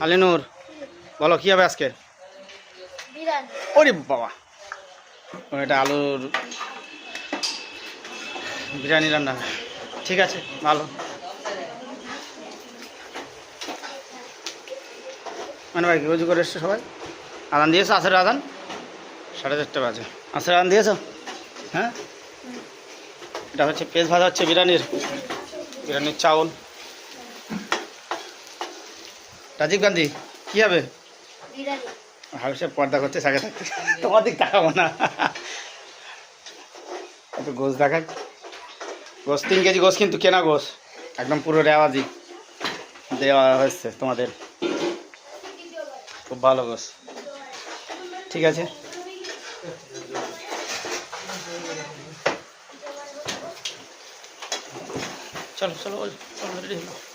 আলিনুর বলো কী হবে আজকে? ওরে বাবা। এটা আলুর বিরিয়ানি রান্না। ঠিক আছে ভালো। মানে ভাই কি করে এসছো সবাই? আদান দিয়েছ আসের আদান? সাড়ে চারটে বাজে। আসের আদান দিয়েছ? হ্যাঁ? এটা হচ্ছে পেঁয়াজ ভাজা হচ্ছে বিরিয়ানির। বিরিয়ানির চাউল। রাজীব গান্ধী কী হবে? হাউসে পর্দা করতে সাথে থাকতে তোমার দিক তাকাবো না। একটু গোস দেখাক গোস তিন কেজি গোস কিন্তু কেনা গোস। একদম পুরো রেওয়াজি। দেওয়া হয়েছে তোমাদের। খুব ভালো গোস। ঠিক আছে। চলো চলো চলো রেডি হলো